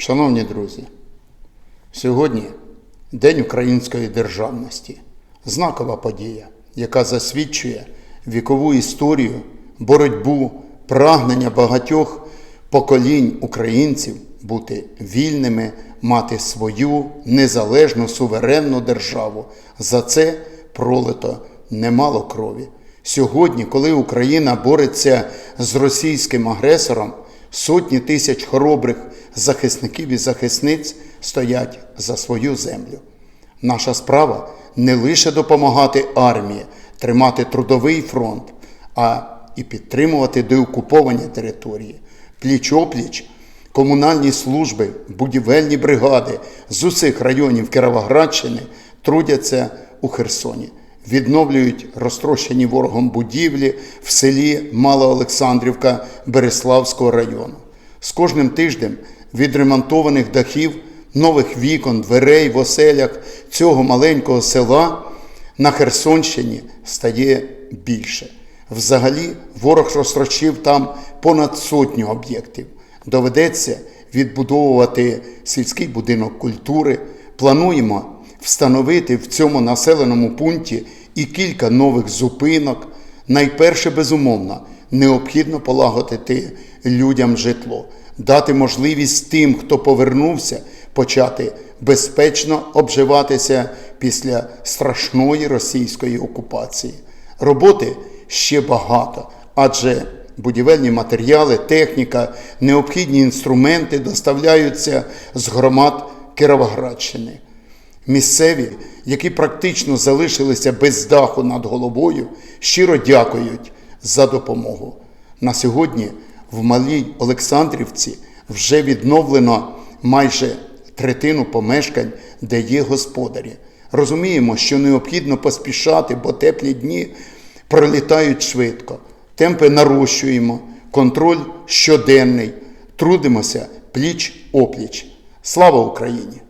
Шановні друзі, сьогодні День української державності, знакова подія, яка засвідчує вікову історію, боротьбу, прагнення багатьох поколінь українців бути вільними, мати свою незалежну суверенну державу. За це пролито немало крові. Сьогодні, коли Україна бореться з російським агресором, сотні тисяч хоробрих захисників і захисниць стоять за свою землю. Наша справа не лише допомагати армії, тримати трудовий фронт, а і підтримувати деокуповані території, пліч-опліч, комунальні служби, будівельні бригади з усіх районів Кіровоградщини трудяться у Херсоні відновлюють розтрощені ворогом будівлі в селі Малоолександрівка Береславського району. З кожним тижнем відремонтованих дахів, нових вікон, дверей в оселях цього маленького села на Херсонщині стає більше. Взагалі, ворог розтрощив там понад сотню об'єктів. Доведеться відбудовувати сільський будинок культури. Плануємо встановити в цьому населеному пункті і кілька нових зупинок. Найперше, безумовно, необхідно полагодити людям житло, дати можливість тим, хто повернувся, почати безпечно обживатися після страшної російської окупації. Роботи ще багато, адже будівельні матеріали, техніка, необхідні інструменти доставляються з громад Кіровоградщини. Місцеві, які практично залишилися без даху над головою, щиро дякують за допомогу. На сьогодні в Малій Олександрівці вже відновлено майже третину помешкань, де є господарі. Розуміємо, що необхідно поспішати, бо теплі дні пролітають швидко. Темпи нарощуємо, контроль щоденний, трудимося пліч опліч. Слава Україні!